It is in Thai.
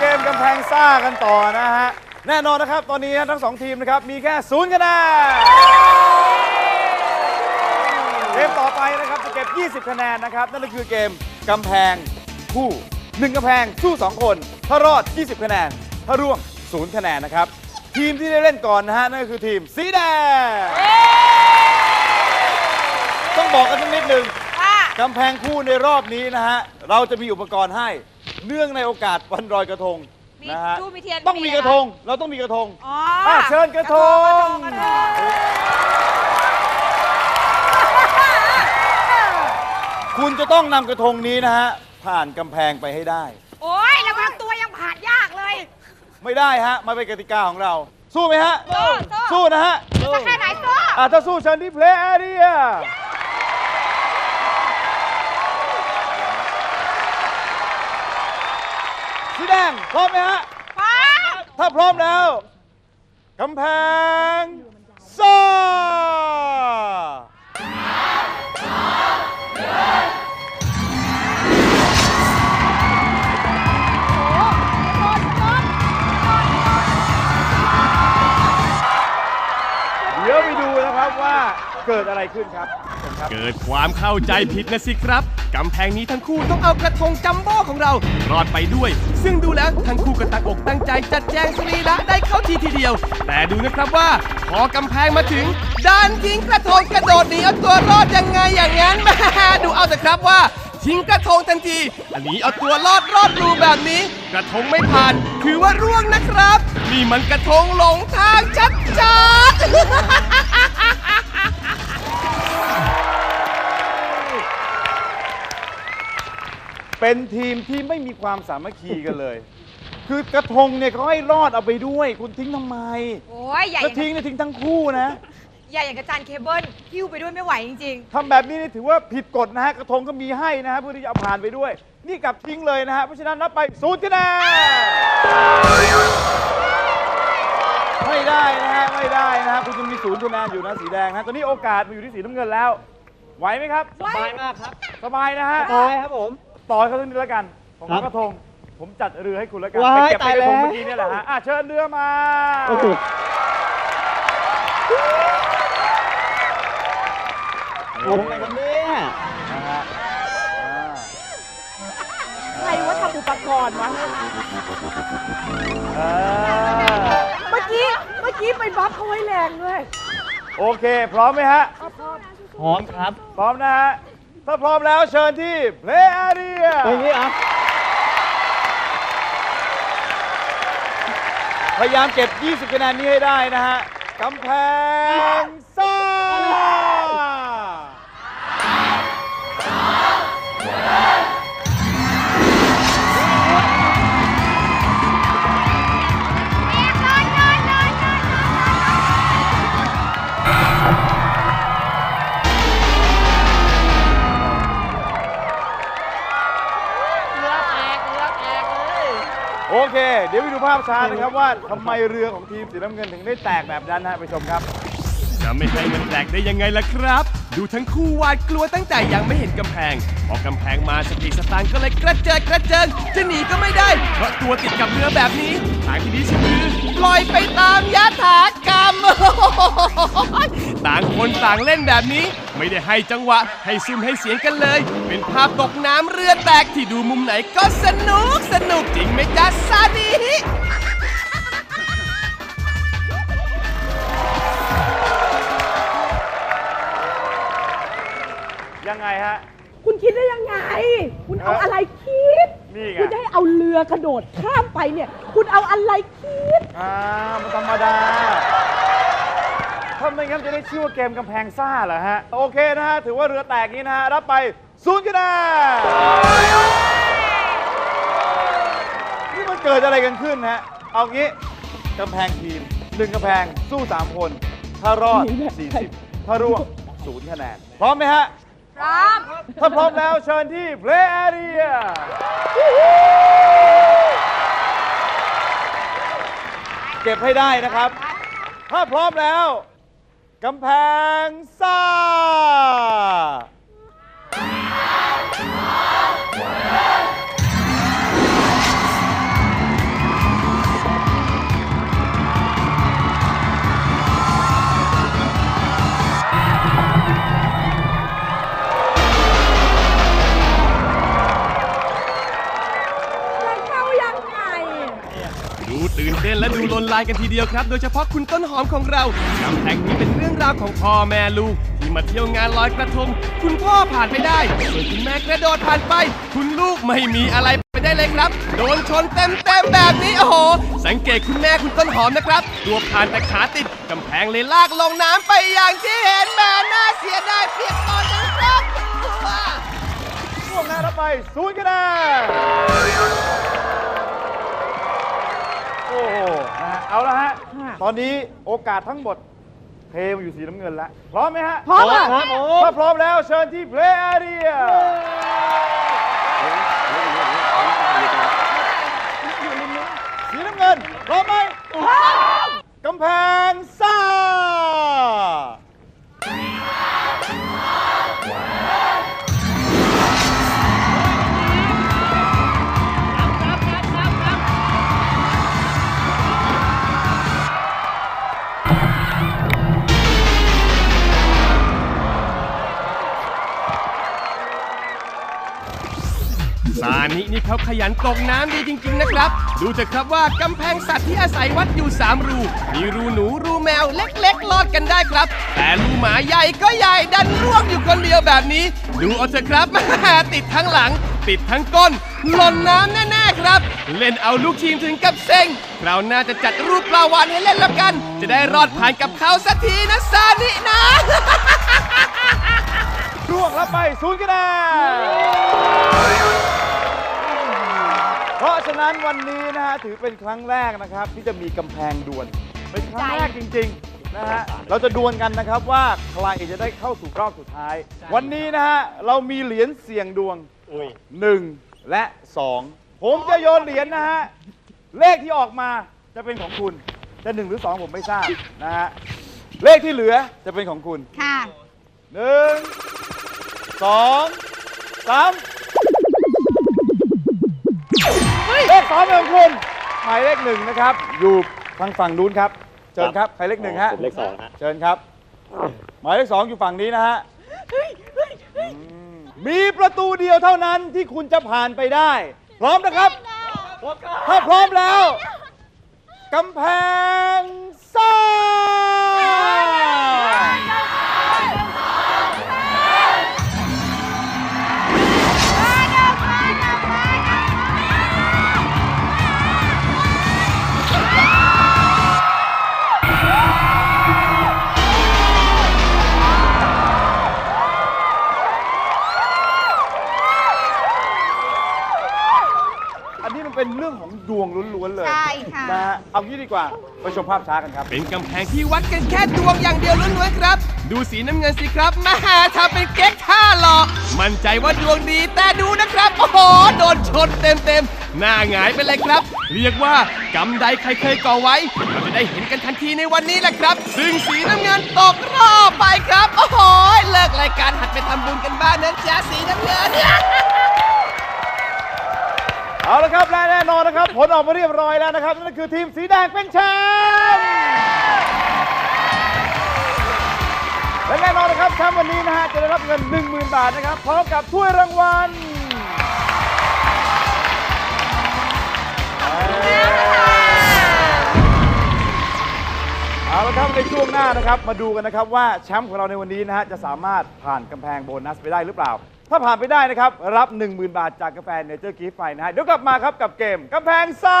เกมกำแพงซ่ากันต่อนะฮะ แน่นอนนะครับตอนนี้ทั้งสองทีมนะครับ มีแค่ศูนย์คะแนนเกมต่อไปนะครับจะเก็บ 20 คะแนนนะครับ นั่นก็คือเกมกำแพงคู่หนึ่งกำแพงสู้ 2 คน ถ้ารอด 20 คะแนน ถ้าร่วงศูนย์คะแนนนะครับ ทีมที่ได้เล่นก่อนนะฮะ นั่นก็คือทีมสีแดง ต้องบอกกันสักนิดหนึ่งค่ะกำแพงคู่ในรอบนี้นะฮะ เราจะมีอุปกรณ์ให้ เนื่องในโอกาสวันลอยกระทงมีนะฮะ ทูบมีเทียนต้องมีมีกอะไรระทง เราต้องมีกระทงอ๋ออะเชิญกระทงกระทงกระทงคุณจะต้องนำกระทงนี้นะฮะ ผ่านกำแพงไปให้ได้ โอ้ยระวังตัวยังผ่านยากเลยไม่ได้ฮะมาเป็นกติกาของเรา สู้ไหมฮะ สู้สู้สู้นะฮะจะแค่ไหนสู้ อะถ้าสู้เชิญที่เพลย์แอเรีย สีแดง พร้อมไหมฮะฟ้าถ้าพร้อมแล้วกำแพงซ่าเดี๋ยวไปดูนะครับว่าเกิดอะไรขึ้นครับเชิญ ครับ เกิดความเข้าใจผิดนะสิครับ กำแพงนี้ทั้งคู่ต้องเอากระทงจัมโบ้ของเรารอดไปด้วย ซึ่งดูแล้วทั้งคู่ก็ตั้งอกตั้งใจจัดแจงสรีระได้เข้าทีทีเดียว แต่ดูนะครับว่า พอกำแพงมาถึงด้านทิ้งกระทงกระโดดหนีเอาตัวรอดยังไงอย่างนั้นแม่ดูเอาแต่ครับว่าทิ้งกระทงทันที อันนี้เอาตัวรอดรอดรูแบบนี้ กระทงไม่ผ่าน ถือว่าร่วงนะครับ นี่มันกระทงหลงทางชัดๆ เป็นทีมที่ไม่มีความสามัคคีกันเลย คือกระทงเนี่ยเขาให้รอดเอาไปด้วย คุณทิ้งทำไมโอ้ยใหญ่แล้วทิ้งเนี่ยทิ้งทั้งคู่นะ ใหญ่อย่างกระจานเคเบิลหิ้วไปด้วยไม่ไหวจริงทำแบบนี้นี่ถือว่าผิดกฎนะฮะ กระทงก็มีให้นะฮะเพื่อที่จะเอาผ่านไปด้วย นี่กลับทิ้งเลยนะฮะ เพราะฉะนั้นนับไปศูนย์คะแนนไม่ได้นะฮะ ไม่ได้นะฮะ คุณยังมีศูนย์คะแนนอยู่นะสีแดงนะตอนนี้โอกาสมาอยู่ที่สีน้ำเงินแล้ว ไหวไหมครับ ๆสบายมากครับสบายนะฮะตายครับผม ต่อยเขาตรงนี้แล้วกันผมครัเอาบกระทง ผมจัดเรือให้คุณแล้วกันว้ายไปเก็บไปตายกระทงแล้ว เมื่อกี้เนี่ยแหละฮะอะเชิญเรือมาโอ้โหโอ้โหอะไรกันเนี่ยนะฮะอ่าใครว่าทำอุปกรณ์วะ อ่าเมื่อกี้ เมื่อกี้ไปบัฟเขาไว้แรงด้วย โอเค พร้อมไหมฮะ พร้อมครับ พร้อมนะฮะ ถ้าพร้อมแล้วเชิญที่ Play Area ตรงนี้อะพยายามเก็บ 20 คะแนนนี้ให้ได้นะฮะกำแพง โอเค เดี๋ยวไปดูภาพช้านะครับว่าทำไมเรือของทีมสีน้ำเงินถึงได้แตกแบบนั้นนะฮะไปชมครับ จะไม่ให้มันแตกได้ยังไงล่ะครับ ดูทั้งคู่หวาดกลัวตั้งแต่ยังไม่เห็นกำแพง พอกำแพงมาสติสตางก็เลยกระเจิดกระเจิง จะหนีก็ไม่ได้ เพราะตัวติดกับเรือแบบนี้ ทางที่ดีที่สุดคือปล่อยไปตามยถากรรม ต่างคนต่างเล่นแบบนี้ ไม่ได้ให้จังหวะ ให้ซุ่มให้เสียงกันเลย เป็นภาพตกน้ำเรือแตกที่ดูมุมไหนก็สนุกสนุกจริงไหมจ๊ะซาดี ยังไงฮะ คุณคิดได้ยังไง คุณเอาอะไรคิด นี่ไง คุณจะให้เอาเรือกระโดดข้ามไปเนี่ย คุณเอาอะไรคิด อ่ามันธรรมดา ถ้าไม่งั้นจะได้ชื่อว่าเกมกำแพงซ่าเหรอฮะ โอเคนะฮะ ถือว่าเรือแตกนี้นะฮะ รับไปศูนย์คะแนนนี่มันเกิดอะไรกันขึ้นฮะ เอางี้กำแพงทีมหนึ่งกำแพงสู้ 3 คน ถ้ารอด 40 ถ้าร่วงศูนย์คะแนน พร้อมไหมฮะ พร้อม ถ้าพร้อมแล้วเชิญที่ Play Area เก็บให้ได้นะครับ ถ้าพร้อมแล้วกำแพงซ่า ไลน์กันทีเดียวครับ โดยเฉพาะคุณต้นหอมของเรากำแพงนี้เป็นเรื่องราวของพ่อแม่ลูก ที่มาเที่ยวงานลอยกระทง คุณพ่อผ่านไม่ได้ส่วนคุณแม่กระโดดผ่านไป คุณลูกไม่มีอะไรไปได้เลยครับ โดนชนเต็มเต็มแบบนี้โอ้โห สังเกตคุณแม่คุณต้นหอมนะครับ ตัวผ่านแต่ขาติดกำแพงเลยลากลงน้ำไปอย่างที่เห็นแม่น่าเสียดายเปียกปอนทั้งครอบครัวช่วงหน้ารับไปศูนย์คะแนน เอาละฮะค่ะตอนนี้โอกาสทั้งหมดเทมาอยู่สีน้ำเงินแล้ว พร้อมไหมฮะ พร้อมค่ะครับผมถ้าพร้อมแล้วเชิญที่ play area สีน้ำเงิน พร้อมไหมกำแพง ซานินี่เขาขยันตกน้ำดีจริง ๆ นะครับ ดูเถอะครับว่ากำแพงสัตว์ที่อาศัยวัดอยู่ 3 รู มีรูหนูรูแมวเล็กๆลอดกันได้ครับ แต่รูหมาใหญ่ก็ใหญ่ดันร่วงอยู่คนเดียวแบบนี้ ดูเอาเถอะครับ ติดทั้งหลัง ติดทั้งก้น หล่นน้ำแน่ๆครับ เล่นเอาลูกทีมถึงกับเซ็งคราวหน้าจะจัดรูปปลาวานให้เล่นแล้วกัน จะได้รอดผ่านกับเขาสักทีนะซานินะร่วงรับไปศูนย์คะแนน เพราะฉะนั้นวันนี้นะฮะถือเป็นครั้งแรกนะครับ ที่จะมีกำแพงดวลเป็นครั้งแรกจริงๆนะฮะเราจะดวลกันนะครับว่าใครจะได้เข้าสู่รอบสุดท้าย วันนี้นะฮะเรามีเหรียญเสี่ยงดวงอุ้ย1และ2ผมจะโยนเหรียญนะฮะเลขที่ออกมาจะเป็นของคุณจะ1หรือ2ผมไม่ทราบนะฮะเลขที่เหลือจะเป็นของคุณค่ะหนึ่งสองสาม สองเป็นของคุณหมายเลขหนึ่งนะครับ อยู่ทางฝั่งนู้นครับเชิญครับใครเลขหนึ่งฮะผมเลขสองฮะเชิญครับ หมายเลขสองอยู่ฝั่งนี้นะฮะอืมมีประตูเดียวเท่านั้นที่คุณจะผ่านไปได้ พร้อมนะครับถ้าพร้อมแล้วกำแพงซ่า เป็นเรื่องของดวงล้วนๆเลยใช่ค่ะ นะฮะเอางี้ดีกว่าไปชมภาพช้ากันครับ เป็นกำแพงที่วัดกันแค่ดวงอย่างเดียวล้วนๆครับ ดูสีน้ำเงินสิครับแมาทำเป็นเก๊กท่าหลอกมั่นใจว่าดวงดีแต่ดูนะครับ โอ้โห โดนชนเต็มๆ หน้าหงายไปเลยครับ เรียกว่ากำใดใครเคยก่อไว้เราจะได้เห็นกันทันทีในวันนี้แหละครับ ซึ่งสีน้ำเงินตกรอบไปครับ โอ้โห เลิกรายการหัดไปทำบุญกันบ้างนะจ๊ะสีน้ำเงิน เอาละครับและแน่นอนนะครับ ผลออกมาเรียบร้อยแล้วนะครับนั่นคือทีมสีแดงเป็นแชมป์และแน่นอนนะครับแชมป์วันนี้นะฮะจะได้รับเงิน 10,000 บาทนะครับพร้อมกับถ้วยรางวัลเอาละครับในช่วงหน้านะครับมาดูกันนะครับว่าแชมป์ของเราในวันนี้นะฮะจะสามารถผ่านกำแพงโบนัสไปได้หรือเปล่า ถ้าผ่านไปได้นะครับ รับ 10,000 บาทจากกาแฟเนเจอร์กีฟไฟนะฮะเดี๋ยวกลับมาครับกับเกมกำแพงซ่า